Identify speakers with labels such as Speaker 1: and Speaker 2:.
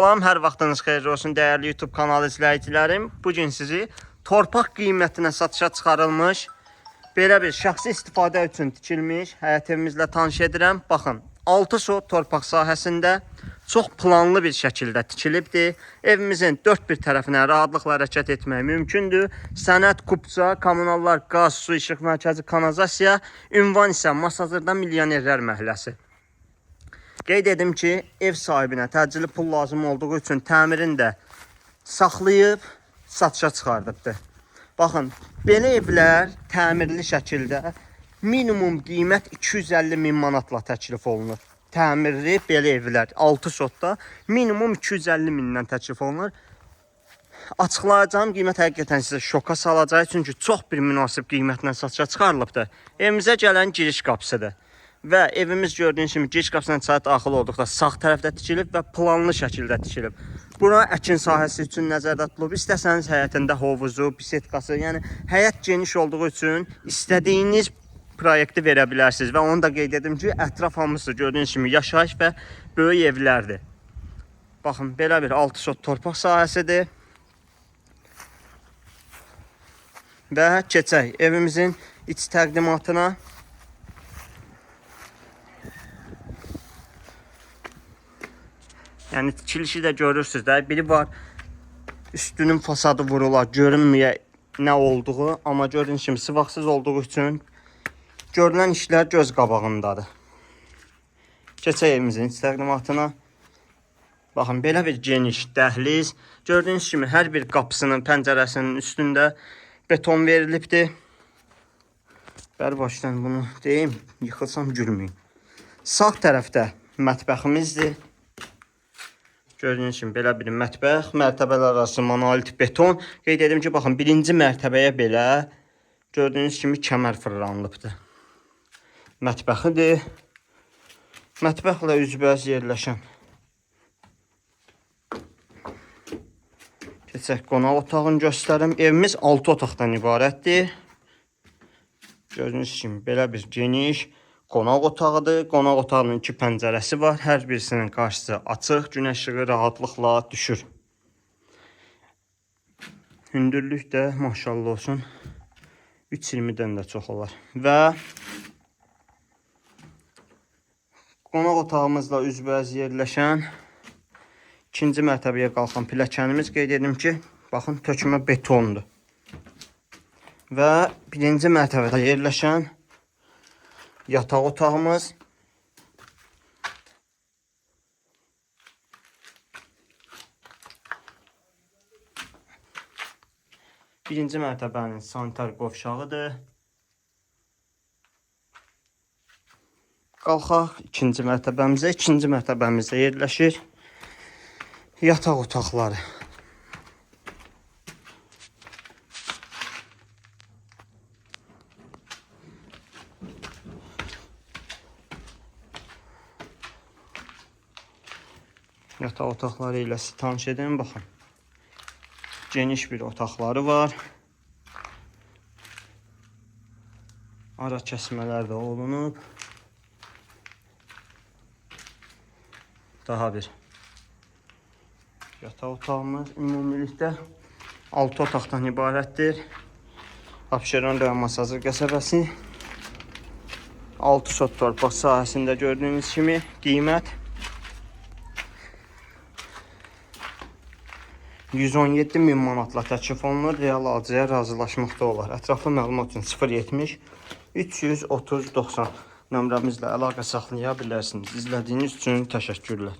Speaker 1: Salam, hər vaxtınız xeyir olsun dəyərli YouTube kanalı izləyicilərim. Bu gün sizi torpaq qiymətinə satışa çıxarılmış belə bir şəxsi istifadə üçün tikilmiş həyət evimizlə tanış edirəm. Baxın, 6 sot torpaq sahəsində çox planlı bir şəkildə tikilibdir. Evimizin dörd bir tərəfinə rahatlıqla hərəkət etmək mümkündür. Sənəd, kupça, kommunallar, qaz, su, işıq mərkəzi, kanalizasiya, ünvan isə Masazırda Milyonerlər məhəlləsi. Qeyd edim ki, ev sahibinə təcili pul lazım olduğu üçün təmirini də saxlayıb satışa çıxardıbdır. Baxın, belə evlər təmirli şəkildə minimum qiymət 250 min manatla təklif olunur. Təmirli belə evlər 6 sotda minimum 250 mindən təklif olunur. Açıqlayacağım qiymət həqiqətən sizə şoka salacaq çünki çox bir münasib qiymətlə satışa çıxarılıbdır. Evimizə gələn giriş qapısıdır. Və evimiz gördüyünüz kimi giriş qapısından içəri daxil olduqda sağ tərəfdə tikilib və planlı şəkildə tikilib. Bura əkin sahəsi üçün nəzərdə tutulub. İstəsəniz həyətində hovuzu, bisetkası, yəni həyət geniş olduğu üçün istədiyiniz proyekti verə bilərsiniz və onu da qeyd edim ki, ətraf hamısı gördüyünüz kimi yaşayış və böyük evlərdir. Baxın, belə bir 6 sot torpaq sahəsidir. Və keçək evimizin iç təqdimatına. Yəni tikilişi də görürsüz də. Biri var üstünün fasadı vurular, görünməyə nə olduğu, amma gördüyünüz kimi sıvaqsız olduğu üçün görülən işlər göz qabağındadır. Keçək evimizin təqdimatına. Baxın, belə bir geniş dəhliz. Gördüyünüz kimi hər bir qapısının, pəncərəsinin üstündə beton verilibdir. Bəri başdan bunu deyim, yıxılsam gülməyin. Sağ tərəfdə mətbəximizdir. Gördüyünüz kimi belə bir mətbəx, mərtəbələr arası monolit beton. Qeyd edim ki, baxın, birinci mərtəbəyə belə gördüyünüz kimi kəmər fırlanılıbdır. Mətbəxidir. Mətbəxlə üzbəüz yerləşən. Keçək qonaq otağını göstərim. Evimiz 6 otaqdan ibarətdir. Gördüyünüz kimi belə bir geniş qonaq otağıdır. Qonaq otağının iki pəncərəsi var. Hər birisinin qarşısı açıq, günəş işığı rahatlıqla düşür. Hündürlük də maşallah olsun 3.20-dən də çox olar. Və qonaq otağımızla üzbəüz yerləşən ikinci mərtəbəyə qalxan pilləkənimiz qeyd edim ki, baxın tökmə betondur. Və birinci mərtəbədə yerləşən yataq otağımız. Birinci mərtəbənin sanitar qovşağıdır. Qalxaq ikinci mərtəbəmizə. İkinci mərtəbəmizdə yerləşir yataq otaqları. Yataq otaqları ilə sizi tanış edim, baxın. Geniş bir otaqları var. Ara kəsmələr də olunub. Daha bir yataq otağımız ümumilikdə 6 otaqdan ibarətdir. Abşeron rayon Masazır qəsəbəsi 6 sot torpaq sahəsində gördüyünüz kimi qiymət 117 min manatla təklif olunur. Real alıcıya razılaşmaqda olar. Ətraflı məlumat üçün 070 330 90 nömrəmizlə əlaqə saxlaya bilərsiniz. İzlədiyiniz üçün təşəkkürlər.